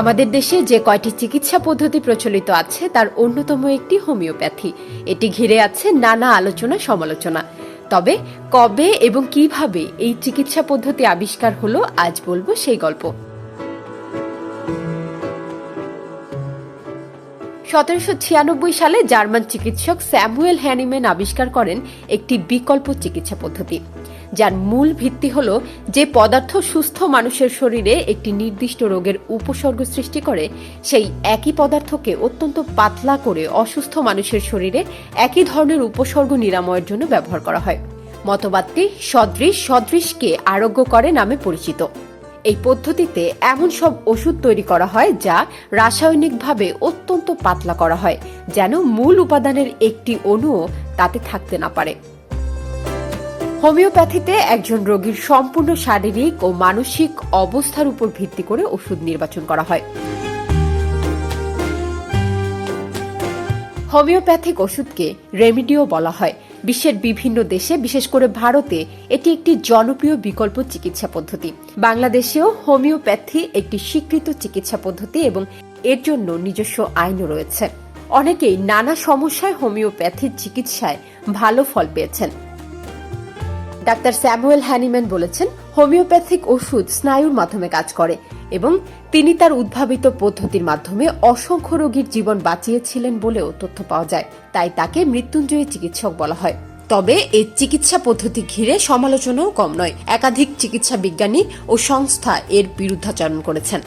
আমাদের দেশে যে কয়টি চিকিৎসা পদ্ধতি প্রচলিত আছে, তার অন্যতম একটি হোমিওপ্যাথি। এটি ঘিরে আছে নানা আলোচনা, সমালোচনা। তবে কবে এবং কীভাবে এই চিকিৎসা পদ্ধতি আবিষ্কার হলো, আজ বলব সেই গল্প। সতেরোশো ছিয়ানব্বই সালে জার্মান চিকিৎসক স্যামুয়েল হ্যানিম্যান আবিষ্কার করেন একটি বিকল্প চিকিৎসা পদ্ধতি। যার মূল ভিত্তি হল যে পদার্থ সুস্থ মানুষের শরীরে একটি নির্দিষ্ট রোগের উপসর্গ সৃষ্টি করে, সেই একই পদার্থকে অত্যন্ত পাতলা করে অসুস্থ মানুষের শরীরে একই ধরনের উপসর্গ নিরাময়ের জন্য ব্যবহার করা হয়। মতবাদটি সদৃশ সদৃশকে আরোগ্য করে নামে পরিচিত। এই পদ্ধতিতে এমন সব ওষুধ তৈরি করা হয় যা রাসায়নিকভাবে অত্যন্ত পাতলা করা হয়, যেন মূল উপাদানের একটি অণুও তাতে থাকতে না পারে। হোমিওপ্যাথিতে একজন রোগীর সম্পূর্ণ শারীরিক ও মানসিক অবস্থার উপর ভিত্তি করে ওষুধ নির্বাচন করা হয়। হোমিওপ্যাথিক ওষুধকে রেমিডিও বলা হয়। বিশ্বের বিভিন্ন দেশে, বিশেষ করে ভারতে, এটি একটি জনপ্রিয় বিকল্প চিকিৎসা পদ্ধতি। বাংলাদেশেও হোমিওপ্যাথি একটি স্বীকৃত চিকিৎসা পদ্ধতি এবং এর জন্য নিজস্ব আইনও রয়েছে। অনেকেই নানা সমস্যায় হোমিওপ্যাথির চিকিৎসায় ভালো ফল পেয়েছেন। ডাক্তার স্যামুয়েল হ্যানিম্যান বলেছেন, হোমিওপ্যাথিক ওষুধ স্নায়ুর মাধ্যমে কাজ করে এবং তিনি তার উদ্ভাবিত পদ্ধতির মাধ্যমে অসংখ্য রোগীর জীবন বাঁচিয়েছিলেন বলেও তথ্য পাওয়া যায়। তাই তাকে মৃত্যুঞ্জয়ী চিকিৎসক বলা হয়। তবে এই চিকিৎসা পদ্ধতি ঘিরে সমালোচনাও কম নয়। একাধিক চিকিৎসা বিজ্ঞানী ও সংস্থা এর বিরুদ্ধাচরণ করেছেন।